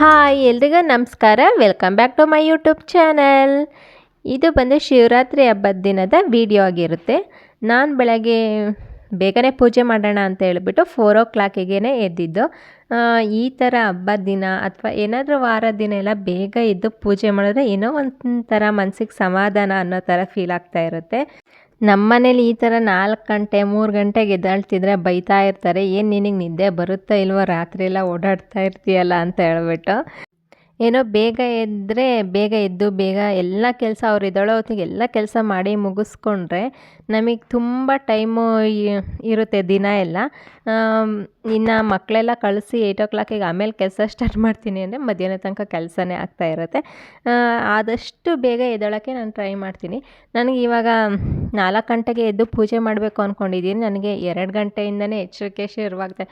Hi, ಎಲ್ರಿಗೂ ನಮಸ್ಕಾರ. Welcome back to my YouTube channel ಇದು ಬಂದು ಶಿವರಾತ್ರಿ ಹಬ್ಬದ ದಿನದ ವಿಡಿಯೋ ಆಗಿರುತ್ತೆ. ನಾನು ಬೆಳಗ್ಗೆ ಬೇಗನೆ ಪೂಜೆ ಮಾಡೋಣ ಅಂತ ಹೇಳಿಬಿಟ್ಟು ಫೋರ್ ಓ ಕ್ಲಾಕಿಗೆ ಎದ್ದಿದ್ದು ಈ ಥರ ಹಬ್ಬದ ದಿನ ಅಥವಾ ಏನಾದರೂ ವಾರ ದಿನ ಎಲ್ಲ ಬೇಗ ಎದ್ದು ಪೂಜೆ ಮಾಡಿದ್ರೆ ಏನೋ ಒಂಥರ ಮನಸ್ಸಿಗೆ ಸಮಾಧಾನ ಅನ್ನೋ ಥರ ಫೀಲ್ ಆಗ್ತಾ ಇರುತ್ತೆ. ನಮ್ಮ ಮನೇಲಿ ಈ ಥರ ನಾಲ್ಕು ಗಂಟೆ, ಮೂರು ಗಂಟೆಗೆ ಎದ್ದಾಳ್ತಿದ್ರೆ ಬೈತಾ ಇರ್ತಾರೆ. ಏನು ನಿನಗೆ ನಿದ್ದೆ ಬರುತ್ತಾ ಇಲ್ವೋ ರಾತ್ರಿ ಎಲ್ಲ ಓಡಾಡ್ತಾ ಇರ್ತೀಯಲ್ಲ ಅಂತ ಹೇಳ್ಬಿಟ್ಟು. ಏನೋ ಬೇಗ ಎದ್ದರೆ ಬೇಗ ಎದ್ದು, ಬೇಗ ಎಲ್ಲ ಕೆಲಸ ಅವ್ರು ಎದ್ದೇಳೋ ಹೊತ್ತಿಗೆ ಎಲ್ಲ ಕೆಲಸ ಮಾಡಿ ಮುಗಿಸ್ಕೊಂಡ್ರೆ ನಮಗೆ ತುಂಬ ಟೈಮು ಇರುತ್ತೆ ದಿನ ಎಲ್ಲ. ಇನ್ನು ಮಕ್ಕಳೆಲ್ಲ ಕಳಿಸಿ ಏಯ್ಟ್ ಓ ಕ್ಲಾಕಿಗೆ ಆಮೇಲೆ ಕೆಲಸ ಸ್ಟಾರ್ಟ್ ಮಾಡ್ತೀನಿ ಅಂದರೆ ಮಧ್ಯಾಹ್ನ ತನಕ ಕೆಲಸನೇ ಆಗ್ತಾ ಇರುತ್ತೆ. ಆದಷ್ಟು ಬೇಗ ಎದ್ದೊಳಕ್ಕೆ ನಾನು ಟ್ರೈ ಮಾಡ್ತೀನಿ. ನನಗೆ ಇವಾಗ ನಾಲ್ಕು ಗಂಟೆಗೆ ಎದ್ದು ಪೂಜೆ ಮಾಡಬೇಕು ಅಂದ್ಕೊಂಡಿದ್ದೀನಿ ನನಗೆ ಎರಡು ಗಂಟೆಯಿಂದನೇ ಎಚ್ಚರಿಕೆ ಶುರುವಾಗುತ್ತೆ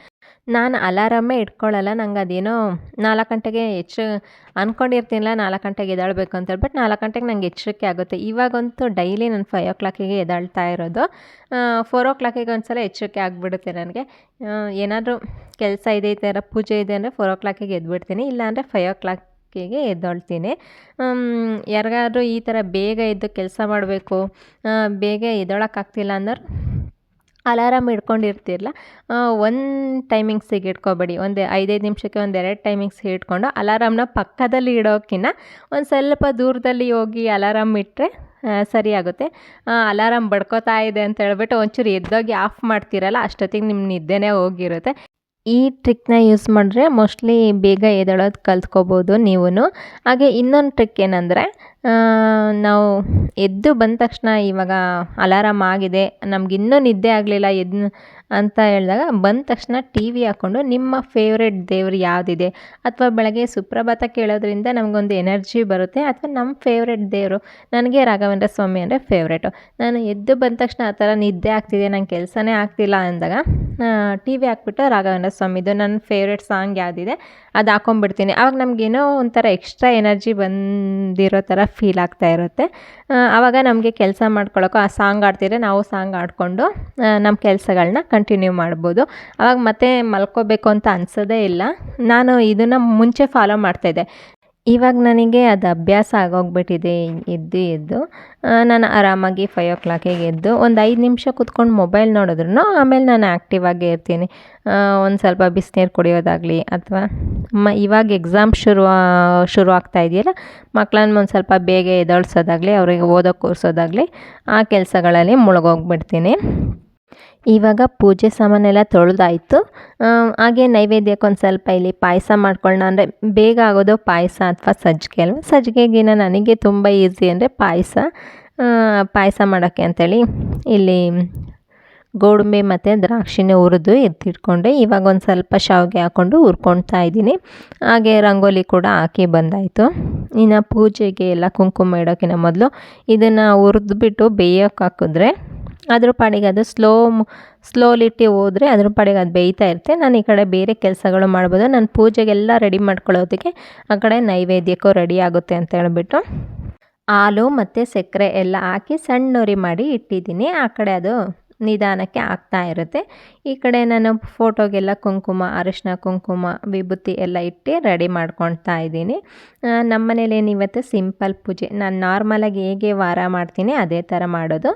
ನಾನು ಅಲಾರಾಮೇ ಇಟ್ಕೊಳ್ಳಲ್ಲ ನಂಗೆ ಅದೇನೋ ನಾಲ್ಕು ಗಂಟೆಗೆ ಹೆಚ್ಚು ಅಂದ್ಕೊಂಡಿರ್ತೀನಲ್ಲ ನಾಲ್ಕು ಗಂಟೆಗೆ ಎದ್ದಾಳ್ಬೇಕು ಅಂತ ಬಟ್ ನಾಲ್ಕು ಗಂಟೆಗೆ ನಂಗೆ ಎಚ್ಚರಿಕೆ ಆಗುತ್ತೆ. ಇವಾಗಂತೂ ಡೈಲಿ ನಾನು ಫೈವ್ ಓ ಕ್ಲಾಕಿಗೆ ಎದ್ದೇಳ್ತಾ ಇರೋದು. ಫೋರ್ ಓ ಕ್ಲಾಕಿಗೆ ಒಂದ್ಸಲ ಎಚ್ಚರಿಕೆ ಆಗಿಬಿಡುತ್ತೆ ನನಗೆ. ಏನಾದರೂ ಕೆಲಸ ಇದೆ ಈ ಥರ ಪೂಜೆ ಇದೆ ಅಂದರೆ ಫೋರ್ ಓ ಕ್ಲಾಕಿಗೆ ಎದ್ಬಿಡ್ತೀನಿ. ಇಲ್ಲಾಂದರೆ ಫೈವ್ ಓ ಕ್ಲಾಕಿಗೆ ಎದ್ದೊಳ್ತೀನಿ. ಯಾರಿಗಾದ್ರೂ ಈ ಥರ ಬೇಗ ಎದ್ದು ಕೆಲಸ ಮಾಡಬೇಕು ಬೇಗ ಎದ್ದೊಳಕ್ಕಾಗ್ತಿಲ್ಲ ಅಂದ್ರೆ ಅಲಾರಾಮ್ ಇಟ್ಕೊಂಡಿರ್ತಿರಲ್ಲ ಒಂದು ಟೈಮಿಂಗ್ಸಿಗೆ ಇಟ್ಕೊಬೇಡಿ. ಒಂದು ಐದೈದು ನಿಮಿಷಕ್ಕೆ ಒಂದು ಎರಡು ಟೈಮಿಂಗ್ಸ್ಗೆ ಇಟ್ಕೊಂಡು ಅಲಾರಾಮ್ನ ಪಕ್ಕದಲ್ಲಿ ಇಡೋಕ್ಕಿಂತ ಒಂದು ಸ್ವಲ್ಪ ದೂರದಲ್ಲಿ ಹೋಗಿ ಅಲಾರಾಮ್ ಇಟ್ಟರೆ ಸರಿ ಆಗುತ್ತೆ. ಅಲಾರಾಮ್ ಬಡ್ಕೋತಾ ಇದೆ ಅಂತ ಹೇಳ್ಬಿಟ್ಟು ಒಂಚೂರು ಎದ್ದೋಗಿ ಆಫ್ ಮಾಡ್ತೀರಲ್ಲ, ಅಷ್ಟೊತ್ತಿಗೆ ನಿಮ್ಮ ನಿದ್ದೆನೇ ಹೋಗಿರುತ್ತೆ. ಈ ಟ್ರಿಕ್ನ ಯೂಸ್ ಮಾಡಿದ್ರೆ ಮೋಸ್ಟ್ಲಿ ಬೇಗ ಎದ್ದೇಳೋದು ಕಲ್ತ್ಕೋಬೋದು ನೀವು ಹಾಗೆ ಇನ್ನೊಂದು ಟ್ರಿಕ್ ಏನಂದರೆ ನಾವು ಎದ್ದು ಬಂದ ತಕ್ಷಣ ಇವಾಗ ಅಲಾರಾಮ್ ಆಗಿದೆ ನಮಗಿನ್ನೂ ನಿದ್ದೆ ಆಗಲಿಲ್ಲ ಎದ್ದು ಅಂತ ಹೇಳಿದಾಗ ಬಂದ ತಕ್ಷಣ ಟಿ ವಿ ಹಾಕ್ಕೊಂಡು ನಿಮ್ಮ ಫೇವ್ರೆಟ್ ದೇವ್ರು ಯಾವುದಿದೆ? ಅಥವಾ ಬೆಳಗ್ಗೆ ಸುಪ್ರಭಾತ ಕೇಳೋದ್ರಿಂದ ನಮಗೊಂದು ಎನರ್ಜಿ ಬರುತ್ತೆ, ಅಥವಾ ನಮ್ಮ ಫೇವ್ರೆಟ್ ದೇವರು? ನನಗೆ ರಾಘವೇಂದ್ರ ಸ್ವಾಮಿ ಅಂದರೆ ಫೇವ್ರೇಟು ನಾನು ಎದ್ದು ಬಂದ ತಕ್ಷಣ ಆ ಥರ ನಿದ್ದೆ ಆಗ್ತಿದೆ, ನಂಗೆ ಕೆಲಸನೇ ಆಗ್ತಿಲ್ಲ ಅಂದಾಗ ಟಿ ವಿ ಹಾಕ್ಬಿಟ್ಟು ರಾಘವೇಂದ್ರ ಸ್ವಾಮಿದು ನನ್ನ ಫೇವ್ರೆಟ್ ಸಾಂಗ್ ಯಾವುದಿದೆ, ಅದು ಹಾಕೊಂಡ್ಬಿಡ್ತೀನಿ. ಆವಾಗ ನಮಗೇನೋ ಒಂಥರ ಎಕ್ಸ್ಟ್ರಾ ಎನರ್ಜಿ ಬಂದಿರೋ ಥರ ಫೀಲ್ ಆಗ್ತಾ ಇರುತ್ತೆ. ಆವಾಗ ನಮಗೆ ಕೆಲಸ ಮಾಡ್ಕೊಳ್ಳೋಕ್ಕೂ ಆ ಸಾಂಗ್ ಆಡ್ತಿದ್ರೆ ನಾವು ಸಾಂಗ್ ಆಡಿಕೊಂಡು ನಮ್ಮ ಕೆಲಸಗಳನ್ನ ಕಂಟಿನ್ಯೂ ಮಾಡ್ಬೋದು. ಆವಾಗ ಮತ್ತೆ ಮಲ್ಕೋಬೇಕು ಅಂತ ಅನ್ಸೋದೇ ಇಲ್ಲ. ನಾನು ಇದನ್ನು ಮುಂಚೆ ಫಾಲೋ ಮಾಡ್ತಾಯಿದ್ದೆ ಇವಾಗ ನನಗೆ ಅದು ಅಭ್ಯಾಸ ಆಗೋಗ್ಬಿಟ್ಟಿದೆ ಎದ್ದು ಆ, ನಾನು ಆರಾಮಾಗಿ ಫೈವ್ ಓ ಕ್ಲಾಕಿಗೆ ಎದ್ದು ಒಂದು ಐದು ನಿಮಿಷ ಕುತ್ಕೊಂಡು ಮೊಬೈಲ್ ನೋಡಿದ್ರು ಆಮೇಲೆ ನಾನು ಆ್ಯಕ್ಟಿವ್ ಆಗೇ ಇರ್ತೀನಿ. ಒಂದು ಸ್ವಲ್ಪ ಬಿಸಿನೀರು ಕುಡಿಯೋದಾಗಲಿ ಅಥವಾ ಮ ಇವಾಗ ಎಕ್ಸಾಮ್ ಶುರು ಶುರು ಆಗ್ತಾ ಇದೆಯಲ್ಲ ಮಕ್ಕಳನ್ನ ಒಂದು ಸ್ವಲ್ಪ ಬೇಗ ಎದೊಳ್ಸೋದಾಗಲಿ ಅವರಿಗೆ ಓದೋ ಕೂರಿಸೋದಾಗಲಿ ಆ ಕೆಲಸಗಳಲ್ಲಿ ಮುಳುಗೋಗ್ಬಿಡ್ತೀನಿ. ಇವಾಗ ಪೂಜೆ ಸಾಮಾನೆಲ್ಲ ತೊಳೆದಾಯಿತು. ಹಾಗೆ ನೈವೇದ್ಯಕ್ಕೆ ಒಂದು ಸ್ವಲ್ಪ ಇಲ್ಲಿ ಪಾಯಸ ಮಾಡ್ಕೊಳ್ಳೋಣ ಅಂದರೆ ಬೇಗ ಆಗೋದು ಪಾಯಸ ಅಥವಾ ಸಜ್ಜಿಗೆ ಅಲ್ವಾ? ಸಜ್ಜಿಗೆಗಿನ ನನಗೆ ತುಂಬ ಈಸಿ ಅಂದರೆ ಪಾಯಸ. ಪಾಯಸ ಮಾಡೋಕ್ಕೆ ಅಂಥೇಳಿ ಇಲ್ಲಿ ಗೋಡಂಬಿ ಮತ್ತು ದ್ರಾಕ್ಷಿನ ಹುರಿದು ಎತ್ತಿಟ್ಕೊಂಡೆ. ಇವಾಗ ಒಂದು ಸ್ವಲ್ಪ ಶಾವಿಗೆ ಹಾಕ್ಕೊಂಡು ಹುರ್ಕೊಳ್ತಾ ಇದ್ದೀನಿ. ಹಾಗೆ ರಂಗೋಲಿ ಕೂಡ ಹಾಕಿ ಬಂದಾಯಿತು. ಇನ್ನು ಪೂಜೆಗೆ ಎಲ್ಲ ಕುಂಕುಮ ಇಡೋಕ್ಕಿಂತ ಮೊದಲು ಇದನ್ನು ಹುರಿದ್ಬಿಟ್ಟು ಬೇಯೋಕೆ ಹಾಕಿದ್ರೆ ಅದ್ರ ಪಾಡಿಗೆ ಅದು ಸ್ಲೋ ಸ್ಲೋಲಿಟ್ಟು ಹೋದರೆ ಅದ್ರ ಪಾಡಿಗೆ ಅದು ಬೇಯ್ತಾ ಇರುತ್ತೆ. ನಾನು ಈ ಕಡೆ ಬೇರೆ ಕೆಲಸಗಳು ಮಾಡ್ಬೋದು. ನಾನು ಪೂಜೆಗೆಲ್ಲ ರೆಡಿ ಮಾಡ್ಕೊಳ್ಳೋದಕ್ಕೆ ಆ ಕಡೆ ನೈವೇದ್ಯಕ್ಕೂ ರೆಡಿ ಆಗುತ್ತೆ ಅಂತ ಹೇಳ್ಬಿಟ್ಟು ಹಾಲು ಮತ್ತು ಸಕ್ಕರೆ ಎಲ್ಲ ಹಾಕಿ ಸಣ್ಣೂರಿ ಮಾಡಿ ಇಟ್ಟಿದ್ದೀನಿ. ಆ ಕಡೆ ಅದು ನಿಧಾನಕ್ಕೆ ಆಗ್ತಾ ಇರುತ್ತೆ. ಈ ಕಡೆ ನಾನು ಫೋಟೋಗೆಲ್ಲ ಕುಂಕುಮ, ಅರಿಶಿನ ಕುಂಕುಮ, ವಿಭೂತಿ ಎಲ್ಲ ಇಟ್ಟು ರೆಡಿ ಮಾಡ್ಕೊಳ್ತಾ ಇದ್ದೀನಿ. ನಮ್ಮ ಏನು ಇವತ್ತು ಸಿಂಪಲ್ ಪೂಜೆ. ನಾನು ನಾರ್ಮಲಾಗಿ ಹೇಗೆ ವಾರ ಮಾಡ್ತೀನಿ ಅದೇ ಥರ ಮಾಡೋದು.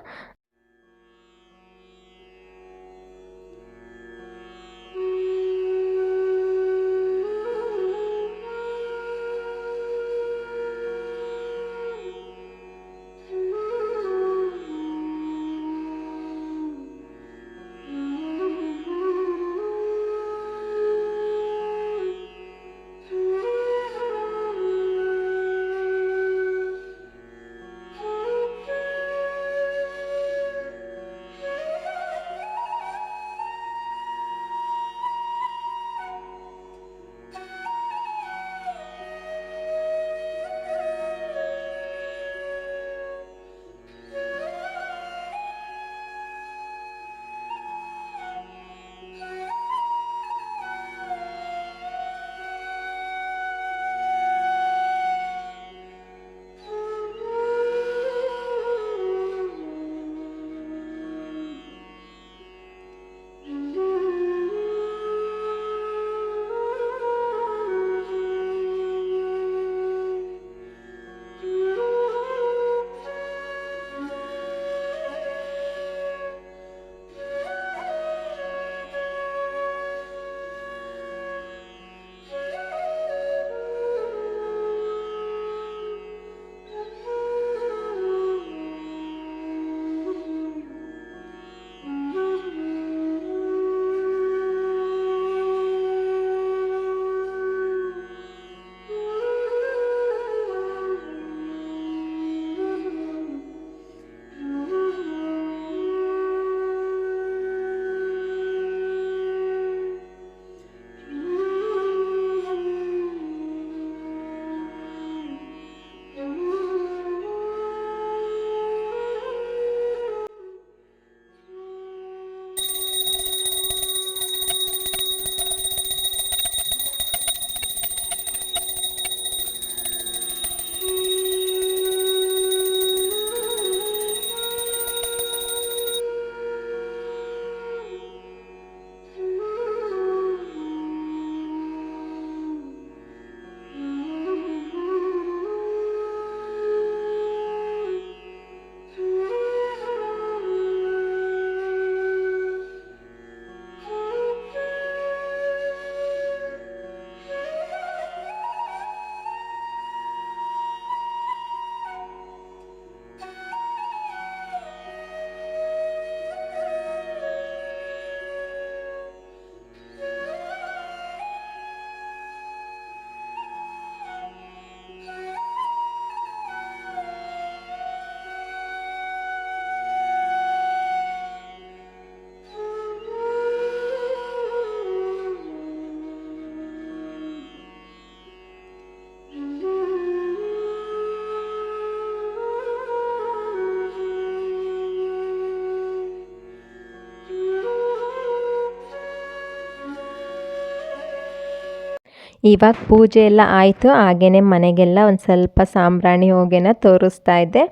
ಇವಾಗ ಪೂಜೆ ಎಲ್ಲ ಆಯಿತು ಹಾಗೇ ಮನೆಗೆಲ್ಲ ಒಂದು ಸ್ವಲ್ಪ ಸಾಂಬ್ರಾಣಿ ಹೋಗೇನ ತೋರಿಸ್ತಾ ಇದ್ದೆ.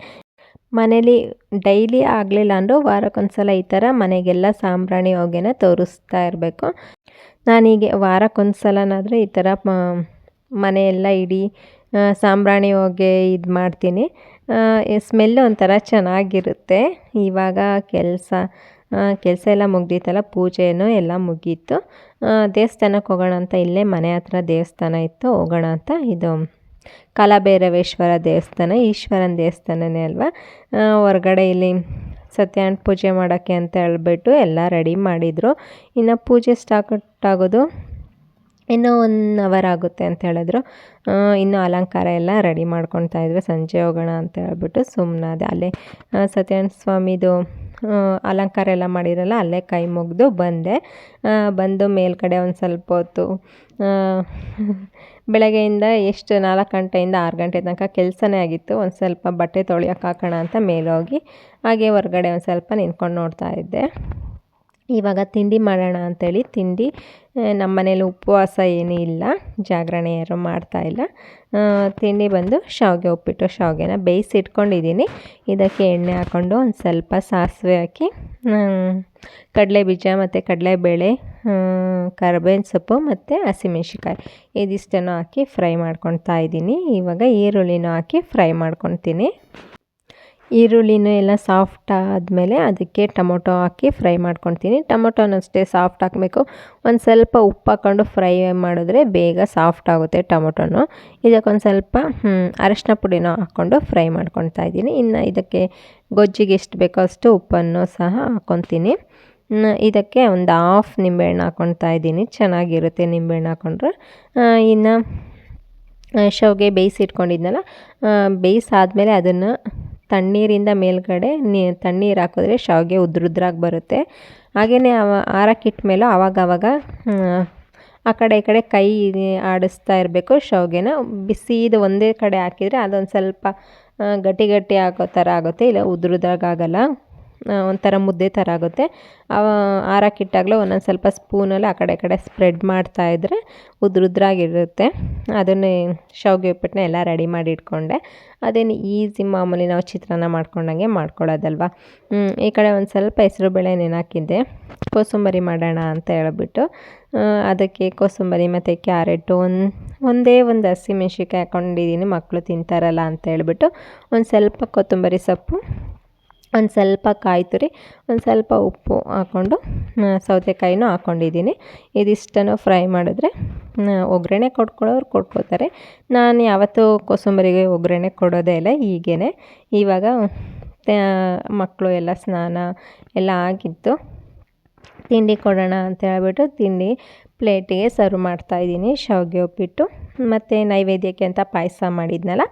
ಮನೇಲಿ ಡೈಲಿ ಆಗಲಿಲ್ಲ ಅಂದರೂ ವಾರಕ್ಕೊಂದ್ಸಲ ಈ ಥರ ಮನೆಗೆಲ್ಲ ಸಾಂಬ್ರಾಣಿ ಹೋಗೇನ ತೋರಿಸ್ತಾ ಇರಬೇಕು. ನಾನೀಗೆ ವಾರಕ್ಕೊಂದ್ಸಲನಾದರೆ ಈ ಥರ ಮನೆಯೆಲ್ಲ ಇಡೀ ಸಾಂಬ್ರಾಣಿ ಹೋಗಿ ಇದು ಮಾಡ್ತೀನಿ. ಸ್ಮೆಲ್ ಒಂಥರ ಚೆನ್ನಾಗಿರುತ್ತೆ. ಇವಾಗ ಕೆಲಸ ಕೆಲಸ ಎಲ್ಲ ಮುಗ್ದಿತ್ತಲ್ಲ ಪೂಜೆಯೂ ಎಲ್ಲ ಮುಗೀತು. ದೇವಸ್ಥಾನಕ್ಕೆ ಹೋಗೋಣ ಅಂತ ಇಲ್ಲೇ ಮನೆ ಹತ್ರ ದೇವಸ್ಥಾನ ಇತ್ತು, ಹೋಗೋಣ ಅಂತ ಇದು ಕಾಲಭೈರವೇಶ್ವರ ದೇವಸ್ಥಾನ, ಈಶ್ವರನ ದೇವಸ್ಥಾನನೇ ಅಲ್ವಾ? ಹೊರಗಡೆ ಇಲ್ಲಿ ಸತ್ಯನ ಪೂಜೆ ಮಾಡೋಕ್ಕೆ ಅಂತ ಹೇಳ್ಬಿಟ್ಟು ಎಲ್ಲ ರೆಡಿ ಮಾಡಿದರು. ಇನ್ನು ಪೂಜೆ ಸ್ಟಾರ್ಟ್ ಆಗೋದು ಇನ್ನೂ ಒನ್ ಅವರ್ ಆಗುತ್ತೆ ಅಂತ ಹೇಳಿದ್ರು. ಇನ್ನೂ ಅಲಂಕಾರ ಎಲ್ಲ ರೆಡಿ ಮಾಡ್ಕೊತಾ ಇದ್ರು. ಸಂಜೆ ಹೋಗೋಣ ಅಂತ ಹೇಳ್ಬಿಟ್ಟು ಸುಮ್ಮನಾದೆ ಅಲ್ಲೇ ಸತ್ಯನಾರಾಯಣ ಸ್ವಾಮಿದು ಅಲಂಕಾರ ಎಲ್ಲ ಮಾಡಿರಲ್ಲ, ಅಲ್ಲೇ ಕೈ ಮುಗಿದು ಬಂದೆ. ಬಂದು ಮೇಲ್ಗಡೆ ಒಂದು ಸ್ವಲ್ಪ ಹೊತ್ತು ಬೆಳಗ್ಗೆಯಿಂದ ಎಷ್ಟು ನಾಲ್ಕು ಗಂಟೆಯಿಂದ ಆರು ಗಂಟೆ ತನಕ ಕೆಲಸನೇ ಆಗಿತ್ತು. ಒಂದು ಸ್ವಲ್ಪ ಬಟ್ಟೆ ತೊಳೆಯೋಕೆ ಹಾಕೋಣ ಅಂತ ಮೇಲೋಗಿ, ಹಾಗೆ ಹೊರ್ಗಡೆ ಒಂದು ಸ್ವಲ್ಪ ನಿಂತ್ಕೊಂಡು ನೋಡ್ತಾ ಇದ್ದೆ. ಇವಾಗ ತಿಂಡಿ ಮಾಡೋಣ ಅಂಥೇಳಿ ತಿಂಡಿ ನಮ್ಮ ಮನೇಲಿ ಉಪವಾಸ ಏನೂ ಇಲ್ಲ, ಜಾಗರಣೆ ಯಾರು ಮಾಡ್ತಾ ಇಲ್ಲ. ತಿಂಡಿ ಬಂದು ಶಾವಿಗೆ ಉಪ್ಪಿಟ್ಟು, ಶಾವಿಗೆನ ಬೇಯಿಸಿ ಇಟ್ಕೊಂಡಿದ್ದೀನಿ. ಇದಕ್ಕೆ ಎಣ್ಣೆ ಹಾಕ್ಕೊಂಡು ಒಂದು ಸ್ವಲ್ಪ ಸಾಸಿವೆ ಹಾಕಿ ಕಡಲೆ ಬೀಜ ಮತ್ತು ಕಡಲೆಬೇಳೆ ಕರ್ಬೇವಿನ ಸೊಪ್ಪು ಮತ್ತು ಹಸಿಮೆಣ್ಸಿಕಾಯಿ ಇದಿಷ್ಟನ್ನು ಹಾಕಿ ಫ್ರೈ ಮಾಡ್ಕೊಳ್ತಾ ಇದ್ದೀನಿ. ಇವಾಗ ಈರುಳ್ಳಿನೂ ಹಾಕಿ ಫ್ರೈ ಮಾಡ್ಕೊತೀನಿ ಈರುಳ್ಳಿನೂ ಎಲ್ಲ ಸಾಫ್ಟ್ ಆದಮೇಲೆ ಅದಕ್ಕೆ ಟೊಮೊಟೊ ಹಾಕಿ ಫ್ರೈ ಮಾಡ್ಕೊತೀನಿ ಟೊಮೊಟೊನ ಅಷ್ಟೇ ಸಾಫ್ಟ್ ಹಾಕಬೇಕು. ಒಂದು ಸ್ವಲ್ಪ ಉಪ್ಪು ಹಾಕ್ಕೊಂಡು ಫ್ರೈ ಮಾಡಿದ್ರೆ ಬೇಗ ಸಾಫ್ಟ್ ಆಗುತ್ತೆ ಟೊಮೊಟೊನು. ಇದಕ್ಕೊಂದು ಸ್ವಲ್ಪ ಅರಶಿನ ಪುಡಿನೂ ಹಾಕ್ಕೊಂಡು ಫ್ರೈ ಮಾಡ್ಕೊತಾ ಇದ್ದೀನಿ. ಇನ್ನು ಇದಕ್ಕೆ ಗೊಜ್ಜಿಗೆ ಎಷ್ಟು ಬೇಕೋ ಅಷ್ಟು ಉಪ್ಪನ್ನು ಸಹ ಹಾಕ್ಕೊತೀನಿ ಇದಕ್ಕೆ ಒಂದು ಹಾಫ್ ನಿಂಬೆಹಣ್ಣು ಹಾಕ್ಕೊತಾ ಇದ್ದೀನಿ. ಚೆನ್ನಾಗಿರುತ್ತೆ ನಿಂಬೆಹಣ್ಣು ಹಾಕ್ಕೊಂಡ್ರೆ. ಇನ್ನು ಶಾವಿಗೆ ಬೇಯಿಸಿಟ್ಕೊಂಡಿದ್ನಲ್ಲ ಬೇಯಿಸಾದ್ಮೇಲೆ ಅದನ್ನು ತಣ್ಣೀರಿಂದ ಮೇಲ್ಗಡೆ ನೀ ತಣ್ಣೀರು ಹಾಕಿದ್ರೆ ಶಾವಿಗೆ ಉದ್ರುದ್ರಾಗಿ ಬರುತ್ತೆ. ಹಾಗೆಯೇ ಅವ ಆರಕ್ಕಿಟ್ಟ ಮೇಲೂ ಆವಾಗ ಆವಾಗ ಆ ಕಡೆ ಈ ಕಡೆ ಕೈ ಆಡಿಸ್ತಾ ಇರಬೇಕು ಶಾವಿಗೆನ. ಬಿಸಿದು ಒಂದೇ ಕಡೆ ಹಾಕಿದರೆ ಅದೊಂದು ಸ್ವಲ್ಪ ಗಟ್ಟಿ ಗಟ್ಟಿ ಆಗೋ ಥರ ಆಗುತ್ತೆ ಇಲ್ಲ ಉದ್ರುದ್ರಾಗಿ ಆ, ಒಂಥರ ಮುದ್ದೆ ಥರ ಆಗುತ್ತೆ. ಆರಾಕಿಟ್ಟಾಗಲೂ ಒಂದೊಂದು ಸ್ವಲ್ಪ ಸ್ಪೂನಲ್ಲಿ ಆ ಕಡೆ ಕಡೆ ಸ್ಪ್ರೆಡ್ ಮಾಡ್ತಾ ಇದ್ದರೆ ಉದ್ರುದ್ರಾಗಿರುತ್ತೆ ಅದನ್ನೇ ಶಾವಿಗೆ ಉಪ್ಪಿಟ್ಟನ್ನ ಎಲ್ಲ ರೆಡಿ ಮಾಡಿ ಇಟ್ಕೊಂಡೆ. ಅದೇನು ಈಸಿ ಮಾಮೂಲಿ ನಾವು ಚಿತ್ರಾನ್ನ ಮಾಡ್ಕೊಂಡಂಗೆ ಮಾಡ್ಕೊಳ್ಳೋದಲ್ವ? ಈ ಕಡೆ ಒಂದು ಸ್ವಲ್ಪ ಹೆಸರುಬೇಳೆ ನೆನಾಕಿದ್ದೆ. ಕೋಸಂಬರಿ ಮಾಡೋಣ ಅಂತ ಹೇಳ್ಬಿಟ್ಟು ಅದಕ್ಕೆ ಕೋಸಂಬರಿ ಮತ್ತು ಕ್ಯಾರೆಟು ಒಂದು, ಒಂದೇ ಒಂದು ಹಸಿಮೆಣ್ಸಿನ್ಕಾಯಿ ಹಾಕೊಂಡಿದ್ದೀನಿ ಮಕ್ಕಳು ತಿಂತಾರಲ್ಲ ಅಂತ ಹೇಳ್ಬಿಟ್ಟು ಒಂದು ಸ್ವಲ್ಪ ಕೊತ್ತಂಬರಿ ಸೊಪ್ಪು ಒಂದು ಸ್ವಲ್ಪ ಕಾಯಿ ತುರಿ, ಒಂದು ಸ್ವಲ್ಪ ಉಪ್ಪು ಹಾಕ್ಕೊಂಡು ಸೌತೆಕಾಯಿನೂ ಹಾಕ್ಕೊಂಡಿದ್ದೀನಿ. ಇದಿಷ್ಟನ್ನು ಫ್ರೈ ಮಾಡಿದ್ರೆ ಒಗ್ಗರಣೆ ಕೊಟ್ಕೊಳ್ಳೋರು ಕೊಟ್ಕೋತಾರೆ ನಾನು ಯಾವತ್ತೂ ಕೋಸಂಬರಿಗೆ ಒಗ್ಗರಣೆ ಕೊಡೋದೇ ಇಲ್ಲ ಹೀಗೇ ಇವಾಗ ಮಕ್ಕಳು ಎಲ್ಲ ಸ್ನಾನ ಎಲ್ಲ ಆಗಿತ್ತು. ತಿಂಡಿ ಕೊಡೋಣ ಅಂತ ಹೇಳ್ಬಿಟ್ಟು ತಿಂಡಿ ಪ್ಲೇಟಿಗೆ ಸರ್ವ್ ಮಾಡ್ತಾ ಇದ್ದೀನಿ. ಶಾವಿಗೆ ಉಪ್ಪಿಟ್ಟು, ಮತ್ತು ನೈವೇದ್ಯಕ್ಕೆ ಅಂತ ಪಾಯಸ ಮಾಡಿದ್ನಲ್ಲ,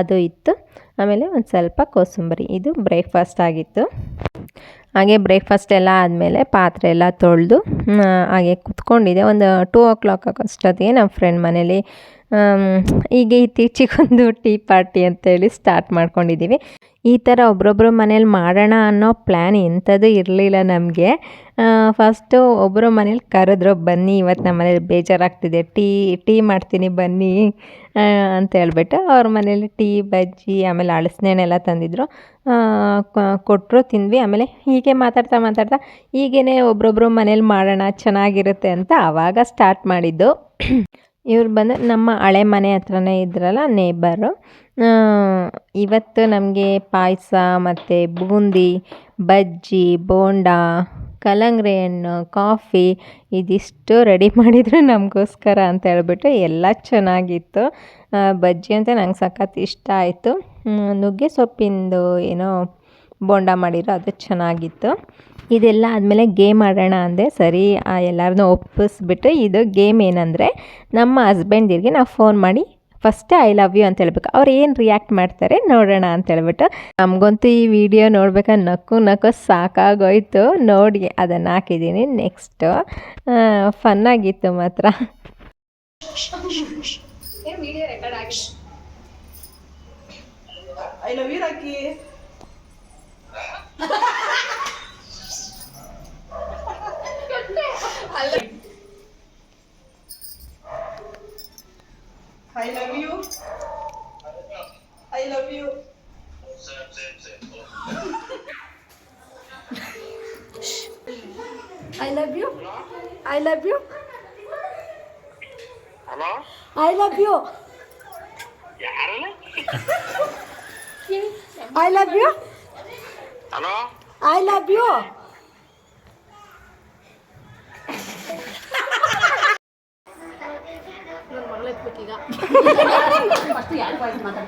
ಅದು ಇತ್ತು. ಆಮೇಲೆ ಒಂದು ಸ್ವಲ್ಪ ಕೋಸಂಬರಿ. ಇದು ಬ್ರೇಕ್ಫಾಸ್ಟ್ ಆಗಿತ್ತು. ಹಾಗೆ ಬ್ರೇಕ್ಫಾಸ್ಟ್ ಎಲ್ಲ ಆದಮೇಲೆ ಪಾತ್ರೆ ಎಲ್ಲ ತೊಳೆದು ಹಾಗೆ ಕುತ್ಕೊಂಡಿದ್ದೆ. ಒಂದು ಟೂ ಓ ಕ್ಲಾಕ್ ಅಷ್ಟೊತ್ತಿಗೆ ನಮ್ಮ ಫ್ರೆಂಡ್ ಮನೇಲಿ ಈಗ ಹೀಗೆ ಇತ್ತೀಚೆಗೆ ಒಂದು ಟೀ ಪಾರ್ಟಿ ಅಂತೇಳಿ ಸ್ಟಾರ್ಟ್ ಮಾಡ್ಕೊಂಡಿದ್ದೀವಿ. ಈ ಥರ ಒಬ್ರೊಬ್ಬರು ಮನೇಲಿ ಮಾಡೋಣ ಅನ್ನೋ ಪ್ಲ್ಯಾನ್ ಎಂಥದ್ದು ಇರಲಿಲ್ಲ ನಮಗೆ. ಫಸ್ಟು ಒಬ್ಬರು ಮನೇಲಿ ಕರೆದ್ರು, ಬನ್ನಿ ಇವತ್ತು ನಮ್ಮ ಮನೇಲಿ ಬೇಜಾರಾಗ್ತಿದೆ, ಟೀ ಟೀ ಮಾಡ್ತೀನಿ, ಬನ್ನಿ ಅಂತ ಹೇಳ್ಬಿಟ್ಟು ಅವ್ರ ಮನೇಲಿ ಟೀ, ಬಜ್ಜಿ, ಆಮೇಲೆ ಅಳಸನೆಲ್ಲ ತಂದಿದ್ರು. ಕೊಟ್ಟರು ತಿಂದ್ವಿ. ಆಮೇಲೆ ಹೀಗೆ ಮಾತಾಡ್ತಾ ಮಾತಾಡ್ತಾ ಹೀಗೇ ಒಬ್ರೊಬ್ರು ಮನೇಲಿ ಮಾಡೋಣ, ಚೆನ್ನಾಗಿರುತ್ತೆ ಅಂತ ಆವಾಗ ಸ್ಟಾರ್ಟ್ ಮಾಡಿದ್ದು. ಇವ್ರು ಬಂದು ನಮ್ಮ ಹಳೆ ಮನೆ ಹತ್ರನೇ ಇದ್ರಲ್ಲ ನೇಬರು ಇವತ್ತು ನಮಗೆ ಪಾಯಸ ಮತ್ತು ಬೂಂದಿ, ಬಜ್ಜಿ, ಬೋಂಡ ಕಲ್ಲಂಗಡಿ ಹಣ್ಣು ಕಾಫಿ ಇದಿಷ್ಟು ರೆಡಿ ಮಾಡಿದರು ನಮಗೋಸ್ಕರ ಅಂತ ಹೇಳ್ಬಿಟ್ಟು ಎಲ್ಲ ಚೆನ್ನಾಗಿತ್ತು. ಬಜ್ಜಿ ಅಂತ ನಂಗೆ ಸಖತ್ ಇಷ್ಟ ಆಯಿತು. ನುಗ್ಗೆ ಸೊಪ್ಪಿಂದು ಏನೋ ಬೋಂಡ ಮಾಡಿರೋ ಅದು ಚೆನ್ನಾಗಿತ್ತು. ಇದೆಲ್ಲ ಆದಮೇಲೆ ಗೇಮ್ ಆಡೋಣ ಅಂದೆ. ಸರಿ ಎಲ್ಲರನ್ನೂ ಒಪ್ಪಿಸ್ಬಿಟ್ಟು, ಇದು ಗೇಮ್ ಏನಂದರೆ ನಮ್ಮ ಹಸ್ಬೆಂಡಿಗೆ ನಾವು ಫೋನ್ ಮಾಡಿ ಫಸ್ಟ್ ಐ ಲವ್ ಯು ಅಂತ ಹೇಳ್ಬೇಕು. ಅವ್ರು ಏನು ರಿಯಾಕ್ಟ್ ಮಾಡ್ತಾರೆ ನೋಡೋಣ ಅಂತ ಹೇಳ್ಬಿಟ್ಟು ನಮಗಂತೂ ಈ ವಿಡಿಯೋ ನೋಡ್ಬೇಕಾದ್ರೆ ನಕ್ಕು ನಕ್ಕು ಸಾಕಾಗೋಯ್ತು. ನೋಡಿ ಅದನ್ನು ಹಾಕಿದ್ದೀನಿ ನೆಕ್ಸ್ಟು ಫನ್ನಾಗಿತ್ತು ಮಾತ್ರ. I love you Rocky I love you. I love you. I love you. I love you. Hello? I love you. I love you. Hello? I love you.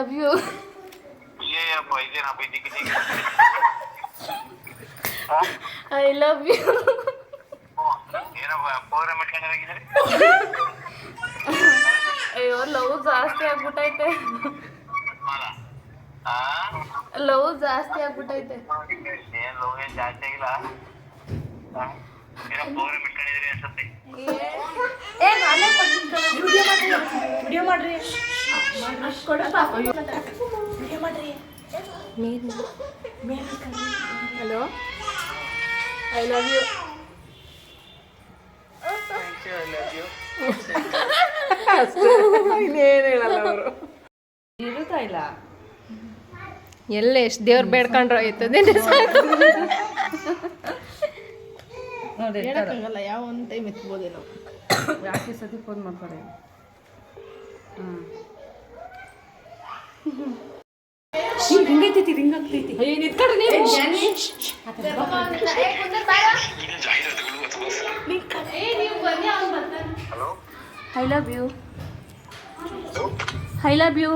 I love you ಏಯಪ್ಪ ಇದೇನಪ್ಪ ಇದಕ್ಕೆ ಇದಕ್ಕೆ I love you ಏನಪ್ಪ programme ಇಟ್ಕೊಂಡಿದ್ದೀರಿ ಅಯ್ಯೋ love ಜಾಸ್ತಿ ಆಗ್ಬಿಟ್ಟೈತೆ ಮಾಲ ಆ ಲವ್ ಜಾಸ್ತಿ ಆಗ್ಬಿಟ್ಟೈತೆ ಏನ್ ಲವ್ ಏನ್ ಜಾಸ್ತಿ ಆಗಿಲ್ಲ ವಿಡಿಯೋ ಮಾಡ್ರಿ ಹಲೋ? ಐ ಲವ್ ಯು ಇನ್ನೇನು ಹೇಳಲ್ಲ ಅವರು. ಇರುತ್ತಾ ಇಲ್ಲ? ಎಲ್ಲ ಎಷ್ಟು ದೇವ್ರು ಬೇಡ್ಕೊಂಡ್ರೆ ಆಯ್ತದೆ ಹೇಳಕ್ಕಾಗಲ್ಲ ಯಾವ ಒಂದು ಟೈಮ್ ಎತ್ಬೋದೇನೋ ಯಾಕೆ ಸತಿ ಫೋನ್ ಮಾಡ್ತಾರೆ? ಹಾಂ. ರಿಂಗೈತೈತಿ ರಿಂಗ್ ಆಗ್ತೈತಿ. ಅಯ್ಯೋ ನಿಂತ್ಕೊಡ್ರಿ ನೀವು. Hello I love you I love you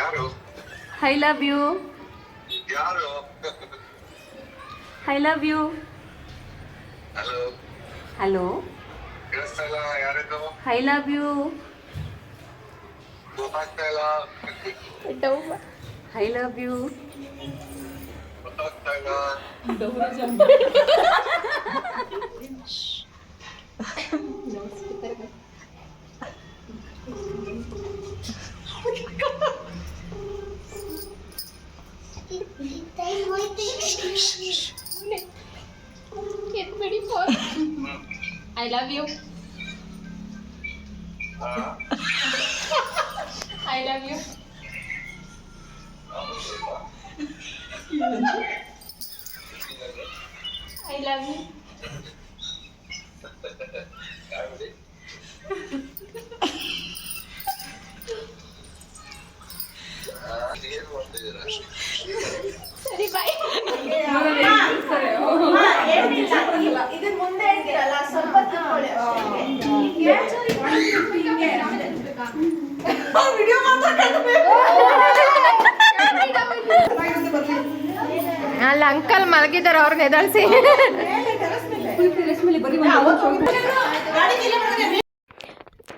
ಯಾರು? ಐ ಲವ್ ಯು ಯಾರು? I love you hello hello ಕೇಳಿಸ್ತಾ ಇಲ್ಲ ಯಾರಿದ್ದು ಐ ಲವ್ ಯು ಗೊತ್ತಾಗ್ತಾ ಇಲ್ಲ ಐ ಲವ್ ಯು ಗೊತ್ತಾಗ್ತಾ ಇಲ್ಲ I ಲವ್ ಯು ಆ? I love you I love you ಆ, ಏನ್ ಮಾಡ್ತಿದ್ದೀರಾ ಸರಿ ಬಾಯ್ ಅಲ್ಲಿ ಅಂಕಲ್ ಮಲಗಿದ್ದಾರೆ ಅವ್ರನ್ನ ಎದಳಿಸಿ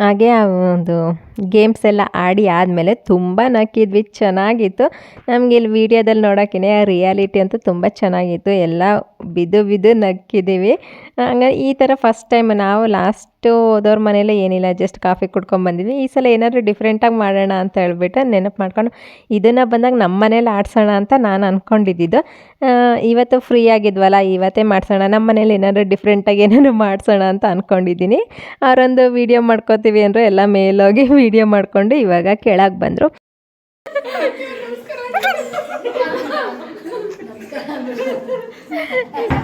ಹಾಗೆ ಆ ಒಂದು ಗೇಮ್ಸ್ ಎಲ್ಲ ಆಡಿ ಆದಮೇಲೆ ತುಂಬ ನಕ್ಕಿದ್ವಿ, ಚೆನ್ನಾಗಿತ್ತು. ನಮಗೆ ಇಲ್ಲಿ ವೀಡಿಯೋದಲ್ಲಿ ನೋಡೋಕ್ಕೇ ರಿಯಾಲಿಟಿ ಅಂತೂ ತುಂಬ ಚೆನ್ನಾಗಿತ್ತು. ಎಲ್ಲ ಬಿದ್ದು ಬಿದ್ದು ನಕ್ಕಿದ್ದೀವಿ. ಹಂಗಾಗಿ ಈ ಥರ ಫಸ್ಟ್ ಟೈಮ್ ನಾವು ಲಾಸ್ಟು ಹೋದವ್ರ ಮನೇಲೆ ಏನಿಲ್ಲ ಜಸ್ಟ್ ಕಾಫಿ ಕುಡ್ಕೊಂಡು ಬಂದಿದ್ವಿ. ಈ ಸಲ ಏನಾದರೂ ಡಿಫ್ರೆಂಟಾಗಿ ಮಾಡೋಣ ಅಂತ ಹೇಳ್ಬಿಟ್ಟು ನೆನಪು ಮಾಡ್ಕೊಂಡು ಇದನ್ನು ಬಂದಾಗ ನಮ್ಮ ಮನೇಲಿ ಆಡ್ಸೋಣ ಅಂತ ನಾನು ಅಂದ್ಕೊಂಡಿದ್ದಿದ್ದು ಇವತ್ತು ಫ್ರೀ ಆಗಿದ್ವಲ್ಲ, ಇವತ್ತೇ ಮಾಡ್ಸೋಣ ನಮ್ಮ ಮನೇಲಿ ಏನಾದರೂ ಡಿಫ್ರೆಂಟಾಗಿ ಏನಾದರೂ ಮಾಡಿಸೋಣ ಅಂತ ಅಂದ್ಕೊಂಡಿದ್ದೀನಿ ಅವರೊಂದು ವೀಡಿಯೋ ಮಾಡ್ಕೋತೀವಿ ಅಂದರೆ ಎಲ್ಲ ಮೇಲೋಗಿ ವೀಡಿಯೋ ಮಾಡಿಕೊಂಡು ಇವಾಗ ಕೆಳಗೆ ಬಂದರು.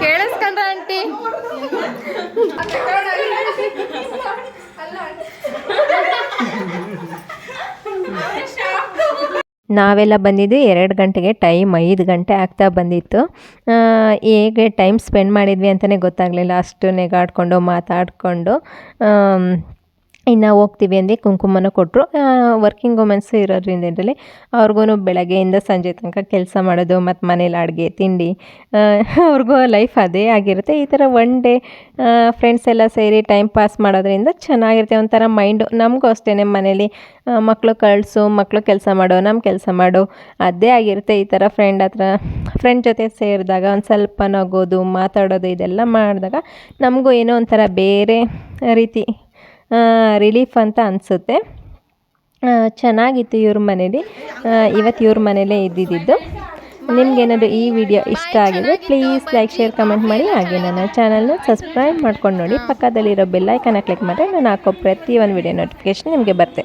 ಕೇಳಿಸ್ಕೊಂಡ್ರ ಆಂಟಿ? ನಾವೆಲ್ಲ ಬಂದಿದ್ದು ಎರಡು ಗಂಟೆಗೆ ಟೈಮ್ ಐದು ಗಂಟೆ ಆಗ್ತಾ ಬಂದಿತ್ತು. ಹೇಗೆ ಟೈಮ್ ಸ್ಪೆಂಡ್ ಮಾಡಿದ್ವಿ ಅಂತಲೇ ಗೊತ್ತಾಗಲಿಲ್ಲ. ಅಷ್ಟು ನೆಗಾಡ್ಕೊಂಡು ಮಾತಾಡಿಕೊಂಡು ಇನ್ನು ಹೋಗ್ತೀವಿ ಅಂದು ಕುಂಕುಮನ ಕೊಟ್ಟರು ವರ್ಕಿಂಗ್ ವುಮೆನ್ಸ್ ಇರೋದ್ರಿಂದ ಇದರಲ್ಲಿ ಅವ್ರಿಗೂ ಬೆಳಗ್ಗೆಯಿಂದ ಸಂಜೆ ತನಕ ಕೆಲಸ ಮಾಡೋದು ಮತ್ತು ಮನೇಲಿ ಅಡುಗೆ, ತಿಂಡಿ ಅವ್ರಿಗೂ ಲೈಫ್ ಅದೇ ಆಗಿರುತ್ತೆ. ಈ ಥರ ಒನ್ ಡೇ ಫ್ರೆಂಡ್ಸ್ ಎಲ್ಲ ಸೇರಿ ಟೈಮ್ ಪಾಸ್ ಮಾಡೋದ್ರಿಂದ ಚೆನ್ನಾಗಿರುತ್ತೆ. ಒಂಥರ ಮೈಂಡು ನಮಗೂ ಅಷ್ಟೇ ಮನೇಲಿ ಮಕ್ಕಳು ಕಳಿಸು ಮಕ್ಕಳು ಕೆಲಸ ಮಾಡು ನಮ್ಮ ಕೆಲಸ ಮಾಡು, ಅದೇ ಆಗಿರುತ್ತೆ. ಈ ಥರ ಫ್ರೆಂಡ್ ಹತ್ರ ಫ್ರೆಂಡ್ ಜೊತೆ ಸೇರಿದಾಗ ಒಂದು ಸ್ವಲ್ಪ ನಗೋದು, ಮಾತಾಡೋದು, ಇದೆಲ್ಲ ಮಾಡಿದಾಗ ನಮಗೂ ಏನೋ ಒಂಥರ ಬೇರೆ ರೀತಿ ರಿಲೀಫ್ ಅಂತ ಅನಿಸುತ್ತೆ. ಚೆನ್ನಾಗಿತ್ತು ಇವ್ರ ಮನೇಲಿ. ಇವತ್ತು ಇವ್ರ ಮನೇಲೇ ಇದ್ದಿದ್ದು. ನಿಮ್ಗೇನಾದರೂ ಈ ವಿಡಿಯೋ ಇಷ್ಟ ಆಗಿದೆ ಪ್ಲೀಸ್ ಲೈಕ್ ಶೇರ್ ಕಮೆಂಟ್ ಮಾಡಿ. ಹಾಗೆ ನನ್ನ ಚಾನಲ್ನ ಸಬ್ಸ್ಕ್ರೈಬ್ ಮಾಡ್ಕೊಂಡು ನೋಡಿ. ಪಕ್ಕದಲ್ಲಿರೋ ಬೆಲ್ಲೈಕನ್ನ ಕ್ಲಿಕ್ ಮಾಡಿದ್ರೆ ನಾನು ಹಾಕೋ ಪ್ರತಿಯೊಂದು ವಿಡಿಯೋ ನೋಟಿಫಿಕೇಶನ್ ನಿಮಗೆ ಬರುತ್ತೆ